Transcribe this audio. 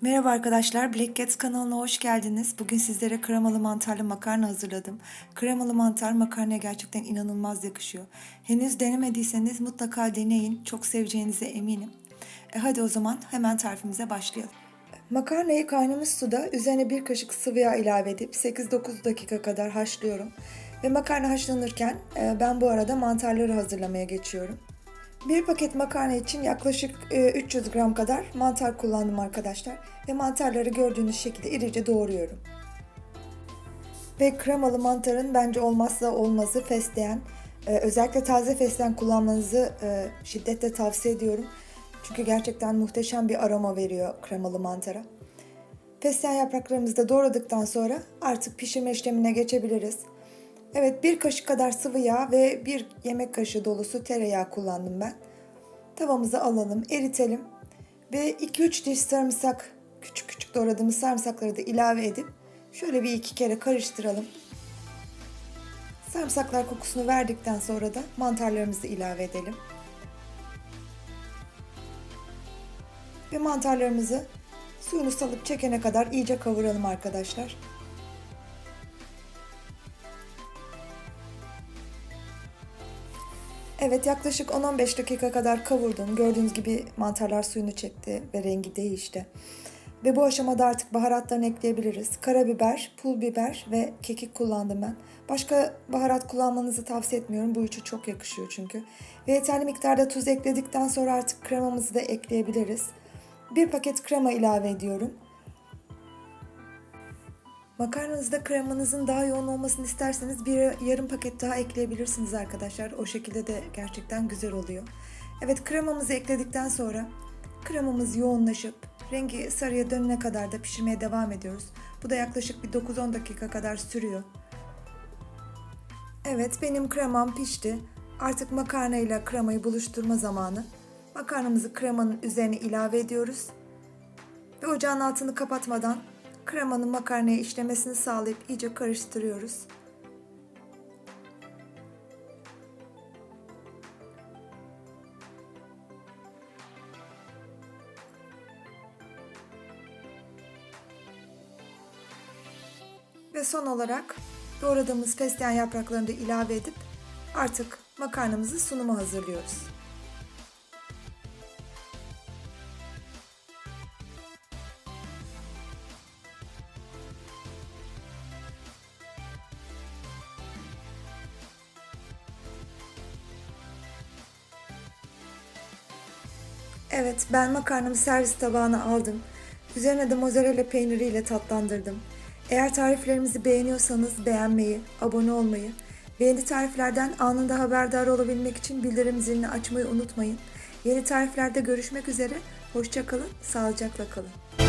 Merhaba arkadaşlar, Black Cats kanalına hoş geldiniz. Bugün sizlere kremalı mantarlı makarna hazırladım. Kremalı mantar makarnaya gerçekten inanılmaz yakışıyor. Henüz denemediyseniz mutlaka deneyin. Çok seveceğinize eminim. E hadi o zaman hemen tarifimize başlayalım. Makarnayı kaynamış suda üzerine bir kaşık sıvı yağ ilave edip 8-9 dakika kadar haşlıyorum. Ve makarna haşlanırken e, ben bu arada mantarları hazırlamaya geçiyorum. Bir paket makarna için yaklaşık e, 300 gram kadar mantar kullandım arkadaşlar. Ve mantarları gördüğünüz şekilde irice doğruyorum. Ve kremalı mantarın bence olmazsa olmazı fesleğen. E, özellikle taze fesleğen kullanmanızı e, şiddetle tavsiye ediyorum. Çünkü gerçekten muhteşem bir aroma veriyor kremalı mantara. Fesleğen yapraklarımızı da doğradıktan sonra artık pişirme işlemine geçebiliriz. Evet bir kaşık kadar sıvı yağ ve bir yemek kaşığı dolusu tereyağı kullandım ben. Tavamızı alalım, eritelim ve 2-3 diş sarımsak, küçük küçük doğradığımız sarımsakları da ilave edip şöyle bir iki kere karıştıralım. Sarımsaklar kokusunu verdikten sonra da mantarlarımızı ilave edelim. Ve mantarlarımızı suyunu salıp çekene kadar iyice kavuralım arkadaşlar. Evet yaklaşık 10-15 dakika kadar kavurdum. Gördüğünüz gibi mantarlar suyunu çekti ve rengi değişti. Ve bu aşamada artık baharatlarını ekleyebiliriz. Karabiber, pul biber ve kekik kullandım ben. Başka baharat kullanmanızı tavsiye etmiyorum. Bu üçü çok yakışıyor çünkü. Ve yeterli miktarda tuz ekledikten sonra artık kremamızı da ekleyebiliriz. Bir paket krema ilave ediyorum. Makarnanızda kremanızın daha yoğun olmasını isterseniz bir yarım paket daha ekleyebilirsiniz arkadaşlar. O şekilde de gerçekten güzel oluyor. Evet kremamızı ekledikten sonra kremamız yoğunlaşıp rengi sarıya dönene kadar da pişirmeye devam ediyoruz. Bu da yaklaşık bir 9-10 dakika kadar sürüyor. Evet benim kremam pişti. Artık makarna ile kremayı buluşturma zamanı. Makarnamızı kremanın üzerine ilave ediyoruz. Ve ocağın altını kapatmadan kremanın makarnaya işlemesini sağlayıp iyice karıştırıyoruz. Ve son olarak doğradığımız fesleğen yapraklarını da ilave edip artık makarnamızı sunuma hazırlıyoruz. Evet, ben makarnamı servis tabağına aldım. Üzerine de mozzarella peyniriyle tatlandırdım. Eğer tariflerimizi beğeniyorsanız beğenmeyi, abone olmayı ve yeni tariflerden anında haberdar olabilmek için bildirim zilini açmayı unutmayın. Yeni tariflerde görüşmek üzere. Hoşçakalın, sağlıcakla kalın.